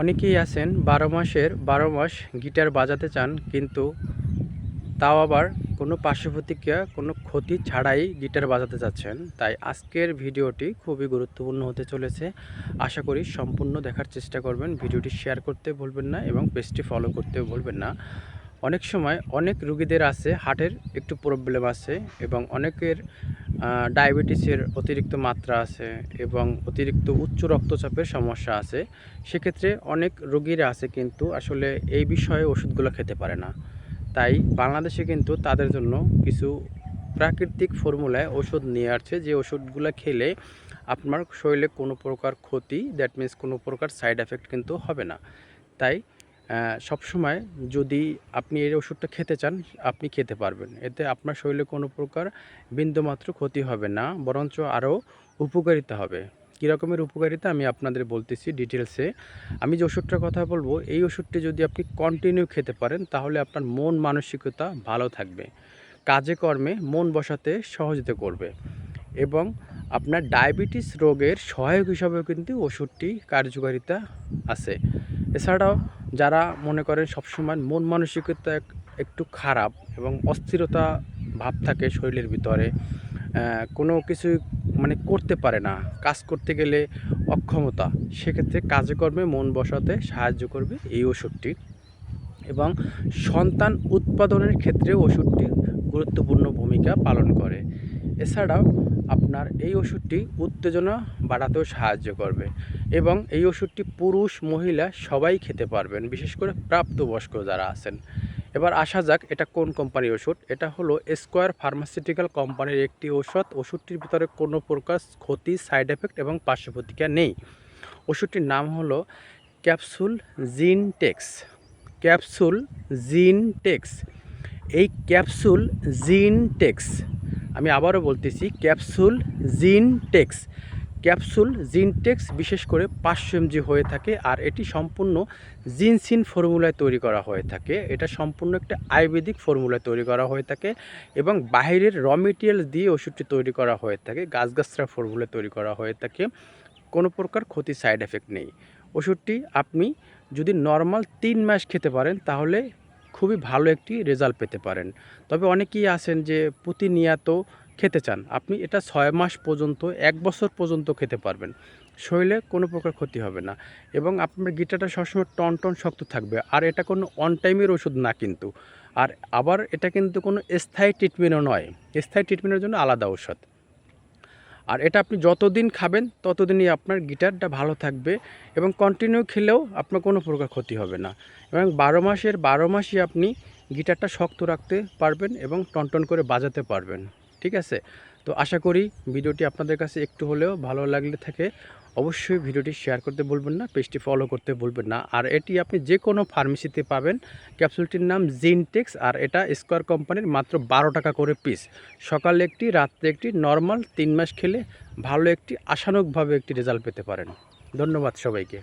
অনেকেই আছেন, বারো মাসের, বারো মাস গিটার বাজাতে চান, কিন্তু তাও আবার কোনো পার্শ্ব প্রতিক্রিয়া কোনো ক্ষতি ছাড়াই গিটার বাজাতে চাচ্ছেন। তাই আজকের ভিডিওটি খুবই গুরুত্বপূর্ণ হতে চলেছে। আশা করি সম্পূর্ণ দেখার চেষ্টা করবেন। ভিডিওটি শেয়ার করতে ভুলবেন না এবং পেজটি ফলো করতেও ভুলবেন না। অনেক সময় অনেক রুগীদের আছে, হার্টের একটু প্রবলেম আছে এবং অনেকের ডায়াবেটিসের অতিরিক্ত মাত্রা আছে এবং অতিরিক্ত উচ্চ রক্তচাপের সমস্যা আছে। সেক্ষেত্রে অনেক রুগীরা আছে কিন্তু আসলে এই বিষয়ে ওষুধগুলো খেতে পারে না। তাই বাংলাদেশে কিন্তু তাদের জন্য কিছু প্রাকৃতিক ফর্মুলায় ওষুধ নিয়ে আসছে যে ওষুধগুলো খেলে আপনার শরীরে কোনো প্রকার ক্ষতি দ্যাট মিন্স কোনো প্রকার সাইড এফেক্ট কিন্তু হবে না। তাই সবসময় যদি আপনি এই ওষুধটা খেতে চান, আপনি খেতে পারবেন। এতে আপনার শরীরে কোনো প্রকার বিন্দুমাত্র ক্ষতি হবে না, বরঞ্চ আরও উপকারিতা হবে। কী রকমের উপকারিতা আমি আপনাদের বলতেছি ডিটেলসে আমি যে ওষুধটার কথা বলব, এই ওষুধটি যদি আপনি কন্টিনিউ খেতে পারেন, তাহলে আপনার মন মানসিকতা ভালো থাকবে। কাজে কর্মে মন বসাতে সহযোগিতা করবে। এবং আপনার ডায়াবেটিস রোগের সহায়ক হিসাবেও কিন্তু ওষুধটি কার্যকারিতা আছে। এছাড়াও যারা মনে করেন সবসময় মন মানসিকতা একটু খারাপ এবং অস্থিরতা ভাব থাকে শরীরের ভিতরে কোনো কিছু মানে করতে পারে না, কাজ করতে গেলে অক্ষমতা, সেক্ষেত্রে কাজকর্মে মন বসাতে সাহায্য করবে এই ওষুধটি। এবং সন্তান উৎপাদনের ক্ষেত্রে ওষুধটি গুরুত্বপূর্ণ ভূমিকা পালন করে। এছাড়াও আপনার এই ওষুধটি উত্তেজনা বাড়াতেও সাহায্য করবে এবং এই ওষুধটি পুরুষ, মহিলা সবাই খেতে পারবেন, বিশেষ করে প্রাপ্তবয়স্ক যারা আছেন। এবার আসা যাক এটা কোন কোম্পানির ওষুধ। এটা হলো স্কোয়ার ফার্মাসিউটিক্যাল কোম্পানির একটি ওষুধ ওষুধটির ভিতরে কোনো প্রকার ক্ষতি, সাইড এফেক্ট এবং পার্শ্ব প্রতিক্রিয়া নেই। ওষুধটির নাম হলো ক্যাপসুল জিনটেক্স। Capsule Zintex. এই ক্যাপসুল জিনটেক্স আমি আবারও বলতেছি, ক্যাপসুল জিনটেক্স। ক্যাপসুল জিনটেক্স বিশেষ করে পাঁচশো এমজি হয়ে থাকে আর এটি সম্পূর্ণ জিনসিন ফর্মুলায় তৈরি করা হয়ে থাকে। এটা সম্পূর্ণ একটা আয়ুর্বেদিক ফর্মুলায় তৈরি করা হয়ে থাকে এবং বাইরের র মেটেরিয়াল দিয়ে ওষুধটি তৈরি করা হয়ে থাকে গাছগাছরা ফর্মুলায় তৈরি করা হয়ে থাকে। কোনো প্রকার ক্ষতি সাইড এফেক্ট নেই। ওষুধটি আপনি যদি নর্মাল তিন মাস খেতে পারেন তাহলে খুবই ভালো একটি রেজাল্ট পেতে পারেন। তবে অনেকেই আছেন যে প্রতিনিয়ত খেতে চান। আপনি এটা ছয় মাস পর্যন্ত, এক বছর পর্যন্ত খেতে পারবেন। শরীরে কোনো প্রকার ক্ষতি হবে না এবং আপনার গিটারটা সবসময় টন টন শক্ত থাকবে। আর এটা কোনো অন টাইমের ওষুধ না কিন্তু। আর আবার এটা কিন্তু কোনো স্থায়ী ট্রিটমেন্টও নয়। স্থায়ী ট্রিটমেন্টের জন্য আলাদা ঔষধ। আর এটা আপনি যতদিন খাবেন, ততদিনই আপনার গিটারটা ভালো থাকবে এবং কন্টিনিউ খেলেও আপনার কোনো প্রকার ক্ষতি হবে না। এবং বারো মাসের, বারো মাসই আপনি গিটারটা শক্ত রাখতে পারবেন এবং টনটন করে বাজাতে পারবেন। ঠিক আছে? তো আশা করি ভিডিওটি আপনাদের কাছে একটু হলেও ভালো লাগলে থাকে। অবশ্যই ভিডিওটি শেয়ার করতে ভুলবেন না, পেজটি ফলো করতে ভুলবেন না। আর এটি আপনি যে কোনো ফার্মেসিতে পাবেন। ক্যাপসুলটির নাম জিনটেক্স আর এটা স্কোয়ার কোম্পানির মাত্র বারো টাকা করে পিস সকালে একটি, রাত্রে একটি নর্মাল তিন মাস খেলে ভালো একটি আশানুকভাবে একটি রেজাল্ট পেতে পারেন। ধন্যবাদ সবাইকে।